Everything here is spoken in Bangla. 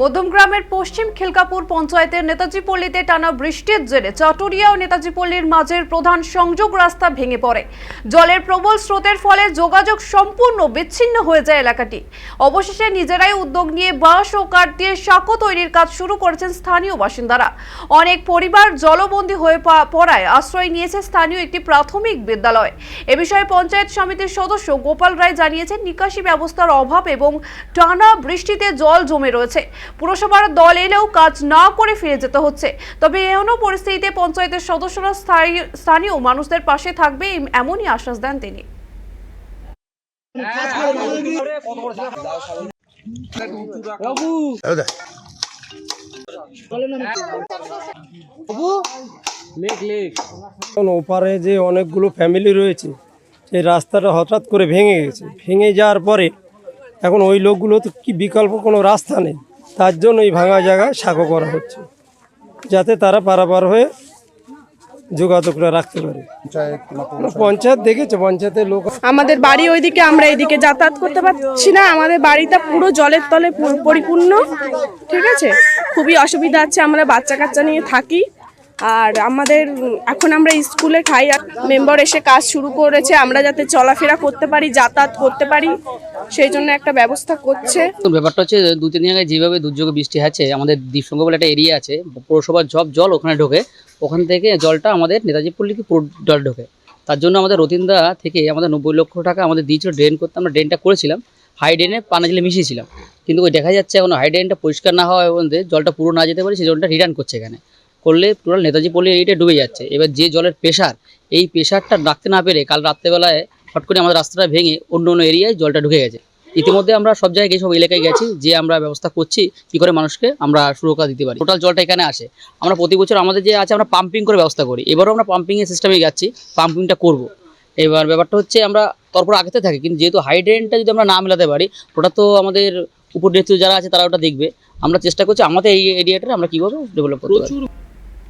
মধ্যমগ্রামের পশ্চিম খিলকাপুর পঞ্চায়েতের নেতাজি পল্লীতে টানা বৃষ্টির জেরে চটরিয়া ও নেতাজি পল্লীর মাঝের প্রধান সংযোগ রাস্তা ভেঙে পড়ে। জলের প্রবল স্রোতের ফলে যোগাযোগ সম্পূর্ণ বিচ্ছিন্ন হয়ে যায় এলাকাটি। অবশেষে নিজেরাই উদ্যোগ নিয়ে বাঁশ ও কাঠ দিয়ে সাঁকো তৈরির কাজ শুরু করেছেন স্থানীয় বাসিন্দারা। অনেক পরিবার জলবন্দী হয়ে পড়ায় আশ্রয় নিয়েছে স্থানীয় একটি প্রাথমিক বিদ্যালয়। এ বিষয়ে পঞ্চায়েত সমিতির সদস্য গোপাল রায় জানিয়েছেন, নিকাশি ব্যবস্থার অভাব এবং টানা বৃষ্টিতে জল জমে রয়েছে। পুরসভার দল এলেও কাজ না করে ফিরে যেতে হচ্ছে। তবে এমনও পরিস্থিতিতে পঞ্চায়েতের সদস্যরা স্থায়ী- স্থানীয় মানুষদের পাশে থাকবে এমনই আশ্বাস দেন তিনি। ওপারে যে অনেকগুলো ফ্যামিলি রয়েছে, সেই রাস্তাটা হঠাৎ করে ভেঙে গেছে। ভেঙে যাওয়ার পরে এখন ওই লোকগুলো তো কি বিকল্প কোনো রাস্তা নেই। তার জন্য এই ভাঙা জায়গায় সাঁকো করা হচ্ছে, যাতে তারা পারাপার হয়ে যোগাযোগটা রাখতে পারে। পঞ্চায়েত দেখেছে? পঞ্চায়েতের লোক আমাদের বাড়ি ওইদিকে আমরা এদিকে যাতায়াত করতে পারছি না। আমাদের বাড়িটা পুরো জলের তলে পরিপূর্ণ, ঠিক আছে? খুবই অসুবিধা আছে, আমরা বাচ্চা কাচ্চা নিয়ে থাকি। আর আমাদের এখন আমরা স্কুলে ঠাই মেম্বার এসে কাজ শুরু করেছে। আমরা যাতে চলাফেরা করতে পারি, যাতায়াত করতে পারি, সেই জন্য একটা ব্যবস্থা করছে। ব্যাপারটা হচ্ছে, দু তিন জায়গায় যেভাবে দুর্যোগ বৃষ্টি আছে আমাদের দ্বীপসঙ্গ বলে একটা এরিয়া আছে, পৌরসভার সব জল ওখানে ঢোকে। ওখান থেকে জলটা আমাদের নেতাজি পল্লীকে পুরো জল ঢোকে। তার জন্য আমাদের রতিন্দা থেকে আমাদের নব্বই লক্ষ টাকা আমাদের দিয়েছিল ড্রেন করতে। আমরা ড্রেনটা করেছিলাম, হাই ড্রেনে পানা জলে মিশিয়েছিলাম। কিন্তু ওই দেখা যাচ্ছে এখন হাই ড্রেনটা পরিষ্কার না হওয়া মধ্যে জলটা পুরো না যেতে পারে, সেই জলটা রিটার্ন করছে এখানে। করলে টোটাল নেতাজি পল্লী এরিয়াটা ডুবে যাচ্ছে। এবার যে জলের প্রেশার এই প্রেশারটা রাখতে না পেরে কাল রাত্রেবেলায় হট করে আমাদের রাস্তাটা ভেঙে অন্য অন্য এরিয়ায় জলটা ঢুকে গেছে। ইতিমধ্যে আমরা সব জায়গায় গিয়ে সব এলাকায় গেছি, যে আমরা ব্যবস্থা করছি, কি করে মানুষকে আমরা সুরক্ষা দিতে পারি। টোটাল জলটা এখানে আসে। আমরা প্রতি বছর আমাদের যে আছে, আমরা পাম্পিং করে ব্যবস্থা করি। এবারও আমরা পাম্পিংয়ের সিস্টেমে যাচ্ছি পাম্পিংটা করব। এবার ব্যাপারটা হচ্ছে আমরা তারপর আগেতে থাকি, কিন্তু যেহেতু হাইড্রেনটা যদি আমরা না মেলাতে পারি, ওটা তো আমাদের উপর নেতৃত্ব যারা আছে তারা ওটা দেখবে। আমরা চেষ্টা করছি আমাদের এই এরিয়াটা আমরা কীভাবে ডেভেলপ করতে পারি।